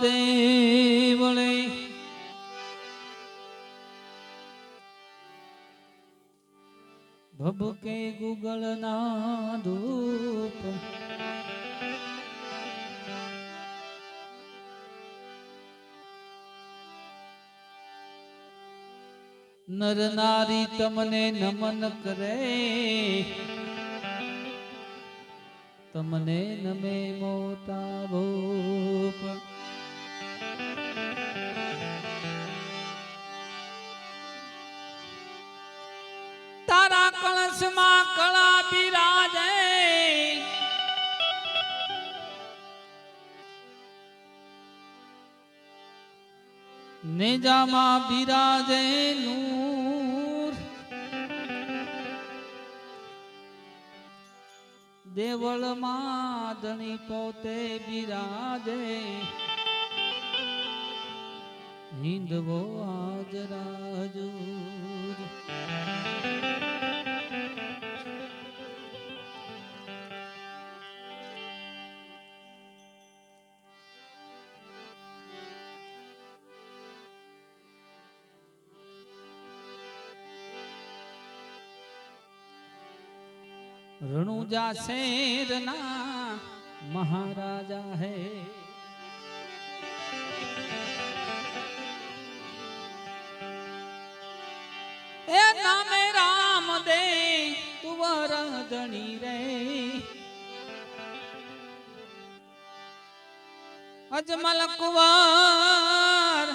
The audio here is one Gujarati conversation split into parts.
દેવળે. ભભકે ગુગળ ના ધૂપ. નર નારી તમને નમન કરે. તમને નમે મોતા ભૂપ. કળશમાં કળા બિરાજે. નેજામાં બિરાજે નૂર. દેવળમાં ધણી પોતે બિરાજે. હિંદવો આજરાજુર રણુજા શેરના મહારાજા હે એ નામે રામ દે તુવર ધણી રે અજમલ કુવાર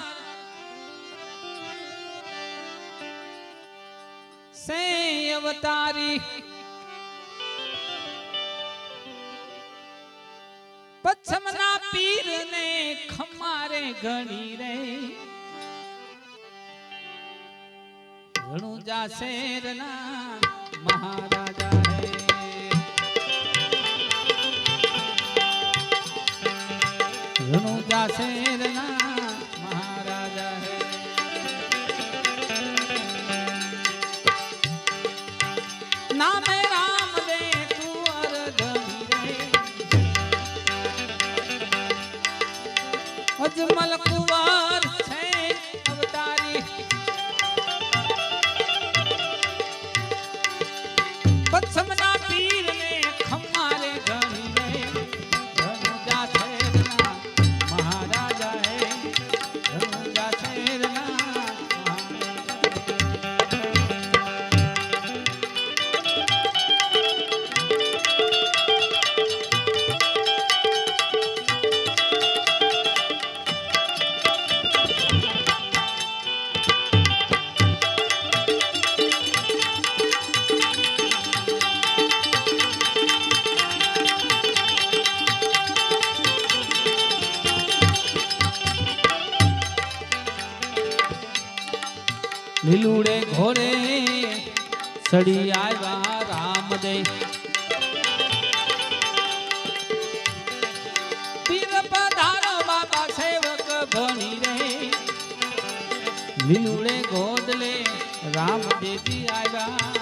સે અવતારી ઘણી રે. રણુજા શેરના મહારાજા હે રણુજા શેરના અજમલ કુંવર છે અવતારી રામદે પીર પધારો બાબા સેવક ભણી રે. વિનુડે ગોદલે રામ દેવી આવ્યા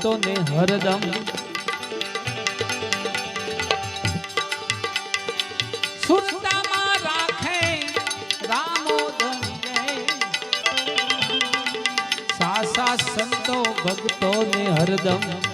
ભક્તોને હરદમ. સુરતામાં રાખે રામોદમ સાસા સંતો ભક્તોને હરદમ.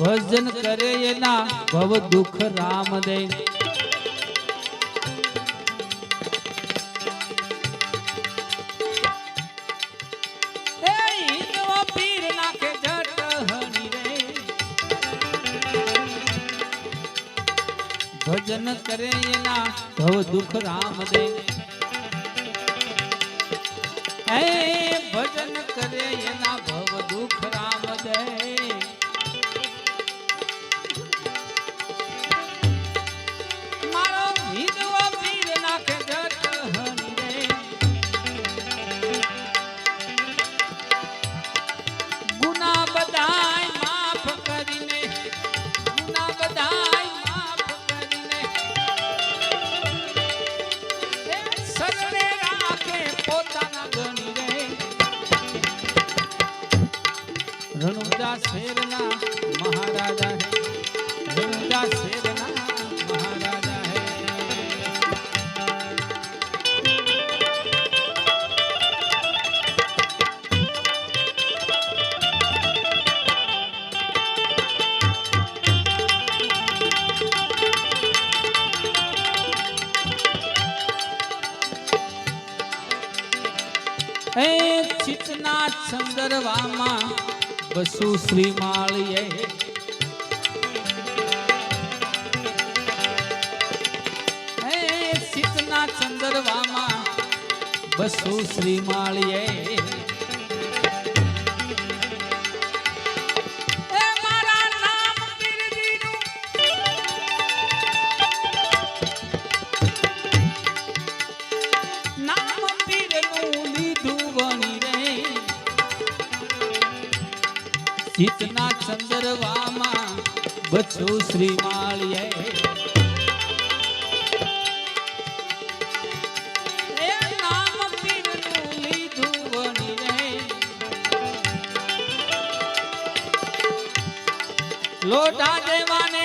ભજન કરે એના ભવ દુખ રામ દે. ભજન કરે એના ભવ દુખ રામ દે. ઝુમરા મહારાજા હે? ઝુમરા શેરના મહારાજા હે? એ ચિતના સંદર્ભમાં વસુ શ્રી માળીએ ચંદરવામાં વસુ શ્રી માળીએ જીતના ચંદરવામાં બચ્છો શ્રી માળીએ લોટા દેવાને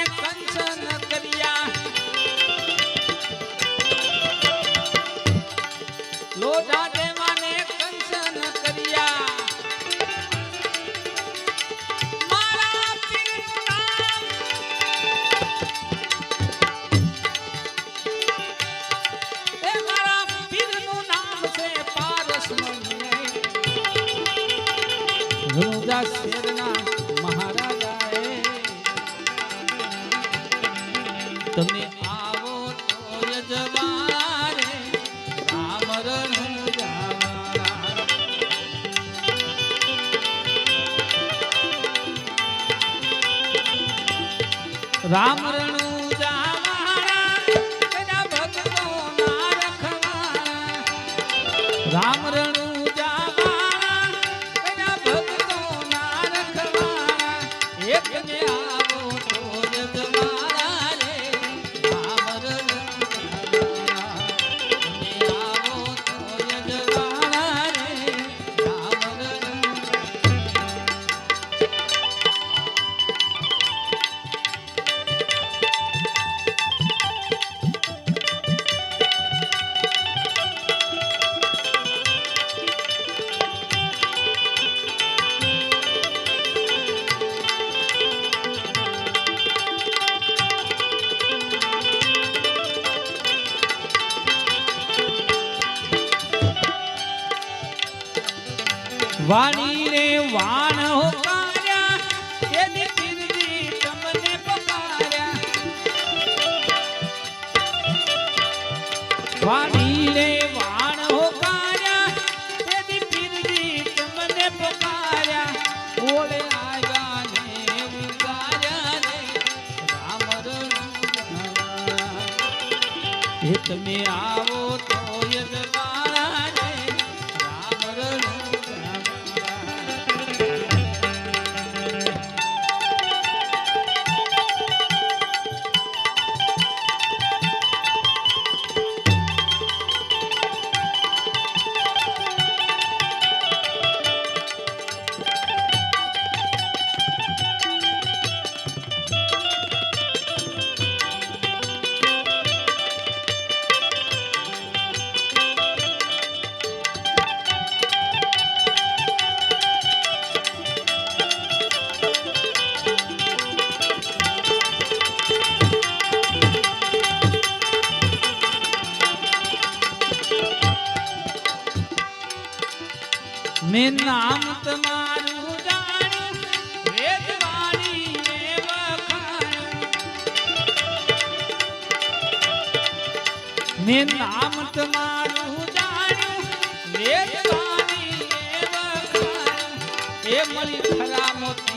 રામ રણ વાણી રે વાણ હોકાર્યા એ દીકરી તમને પકાર્યા. વાણી રે વાણ હોકાર્યા એ દીકરી તમને પકાર્યા. ઓલે આવ્યા ને ઉગાર્યા ને તમે આ નામ તમારું જાણી વેદવાણી ને નામ તમારું જાણ્યું વેદવાણી એ મળી ખરા મોતી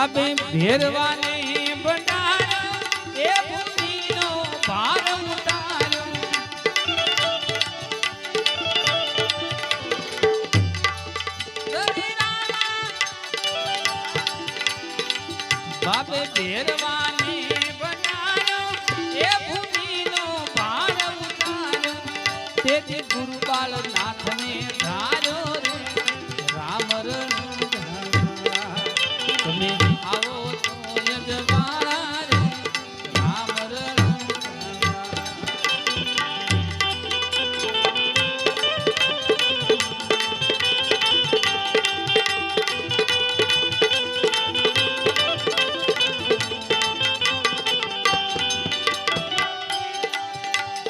બાબે ભેરવા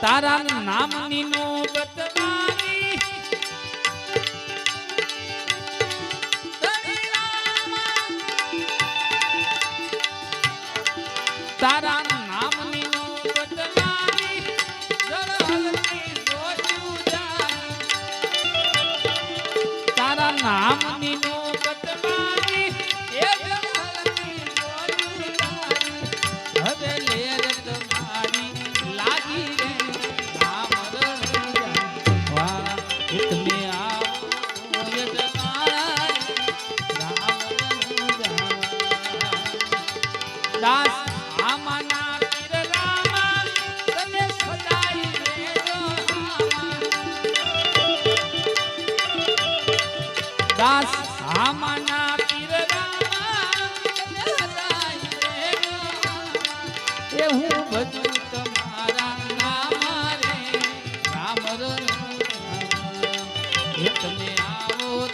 તારા નામની નોબત મારી. તારા તમે આવો